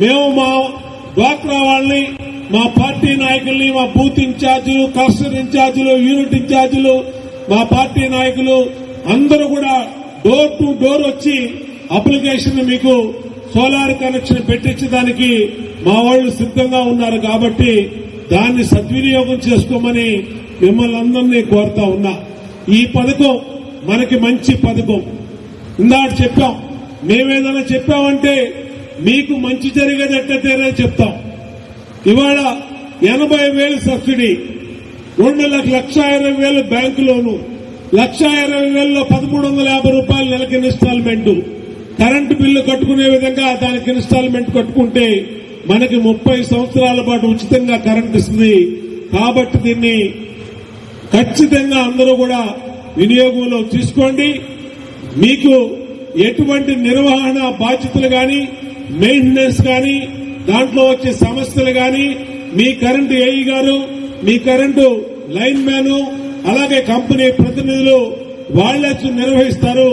మేము మా డ్వాక్రా వాళ్ళని మా పార్టీ నాయకుల్ని మా బూత్ ఇన్ఛార్జీలు క్లస్టర్ ఇన్ఛార్జీలు యూనిట్ ఇన్ఛార్జీలు మా పార్టీ నాయకులు అందరూ కూడా డోర్ టు డోర్ వచ్చి అప్లికేషన్ మీకు సోలార్ కనెక్షన్ పెట్టించడానికి మా వాళ్ళు సిద్ధంగా ఉన్నారు కాబట్టి దాన్ని సద్వినియోగం చేసుకోమని మిమ్మల్ని అందరినీ కోరుతా ఉన్నా. ఈ పథకం మనకి మంచి పథకం. ఇందాక చెప్పాం మేమేదైనా చెప్పామంటే మీకు మంచి జరిగేటట్టయితేనే చెప్తాం. ఇవాళ ఎనభై వేలు సబ్సిడీ రెండు లక్ష లక్ష ఇరవై వేలు బ్యాంకు లోను లక్ష ఇరవై వేలలో పదమూడు వందల యాభై రూపాయలు నెలకి ఇన్స్టాల్మెంట్. కరెంటు బిల్లు కట్టుకునే విధంగా దానికి ఇన్స్టాల్మెంట్ కట్టుకుంటే మనకి ముప్పై సంవత్సరాల పాటు ఉచితంగా కరెంట్ ఇస్తుంది. కాబట్టి దీన్ని ఖచ్చితంగా అందరూ కూడా వినియోగంలో తీసుకోండి. మీకు ఎటువంటి నిర్వహణ బాధ్యతలు కానీ మెయింటెనెన్స్ కానీ దాంట్లో వచ్చే సమస్యలు కానీ మీ కరెంటు ఏఈ గారు మీ కరెంటు లైన్ మ్యాన్ అలాగే కంపెనీ ప్రతినిధులు వాళ్ళే నిర్వహిస్తారు.